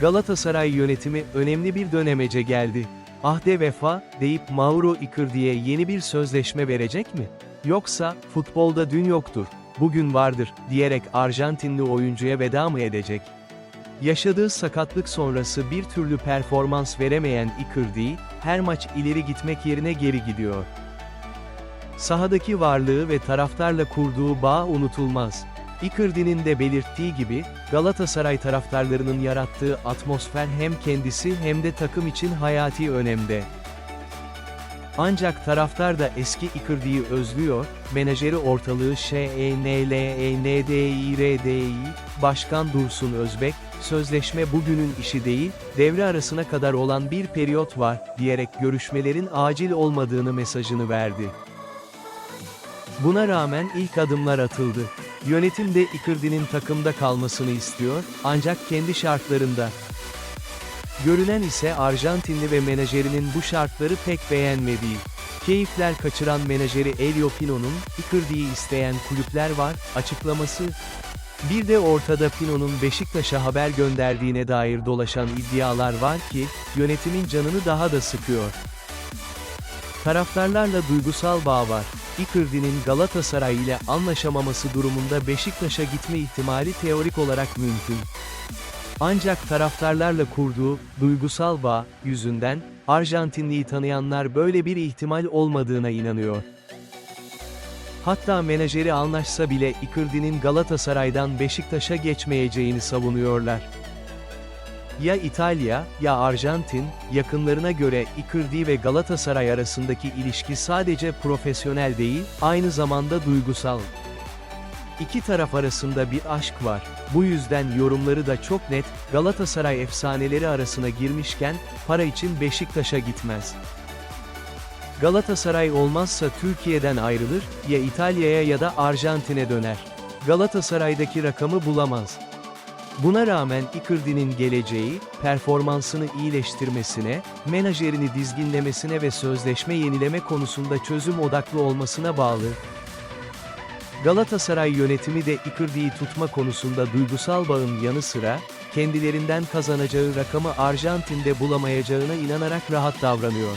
Galatasaray yönetimi önemli bir dönemece geldi. Ahde vefa, deyip Mauro Icardi'ye yeni bir sözleşme verecek mi? Yoksa, futbolda dün yoktur, bugün vardır, diyerek Arjantinli oyuncuya veda mı edecek? Yaşadığı sakatlık sonrası bir türlü performans veremeyen Icardi, her maç ileri gitmek yerine geri gidiyor. Sahadaki varlığı ve taraftarla kurduğu bağ unutulmaz. Icardi'nin de belirttiği gibi, Galatasaray taraftarlarının yarattığı atmosfer hem kendisi hem de takım için hayati önemde. Ancak taraftar da eski Icardi'yi özlüyor, menajeri ortalığı ŞENLENDİRDİ, Başkan Dursun Özbek, sözleşme bugünün işi değil, devre arasına kadar olan bir periyot var, diyerek görüşmelerin acil olmadığını mesajını verdi. Buna rağmen ilk adımlar atıldı. Yönetim de Icardi'nin takımda kalmasını istiyor, ancak kendi şartlarında. Görünen ise Arjantinli ve menajerinin bu şartları pek beğenmediği. Keyifler kaçıran menajeri Elio Pino'nun, Icardi'yi isteyen kulüpler var, açıklaması. Bir de ortada Pino'nun Beşiktaş'a haber gönderdiğine dair dolaşan iddialar var ki, yönetimin canını daha da sıkıyor. Taraftarlarla duygusal bağ var. Icardi'nin Galatasaray ile anlaşamaması durumunda Beşiktaş'a gitme ihtimali teorik olarak mümkün. Ancak taraftarlarla kurduğu duygusal bağ yüzünden Arjantinliyi tanıyanlar böyle bir ihtimal olmadığına inanıyor. Hatta menajeri anlaşsa bile Icardi'nin Galatasaray'dan Beşiktaş'a geçmeyeceğini savunuyorlar. Ya İtalya, ya Arjantin, yakınlarına göre Icardi ve Galatasaray arasındaki ilişki sadece profesyonel değil, aynı zamanda duygusal. İki taraf arasında bir aşk var. Bu yüzden yorumları da çok net, Galatasaray efsaneleri arasına girmişken, para için Beşiktaş'a gitmez. Galatasaray olmazsa Türkiye'den ayrılır, ya İtalya'ya ya da Arjantin'e döner. Galatasaray'daki rakamı bulamaz. Buna rağmen Icardi'nin geleceği, performansını iyileştirmesine, menajerini dizginlemesine ve sözleşme yenileme konusunda çözüm odaklı olmasına bağlı. Galatasaray yönetimi de Icardi'yi tutma konusunda duygusal bağın yanı sıra, kendilerinden kazanacağı rakamı Arjantin'de bulamayacağına inanarak rahat davranıyor.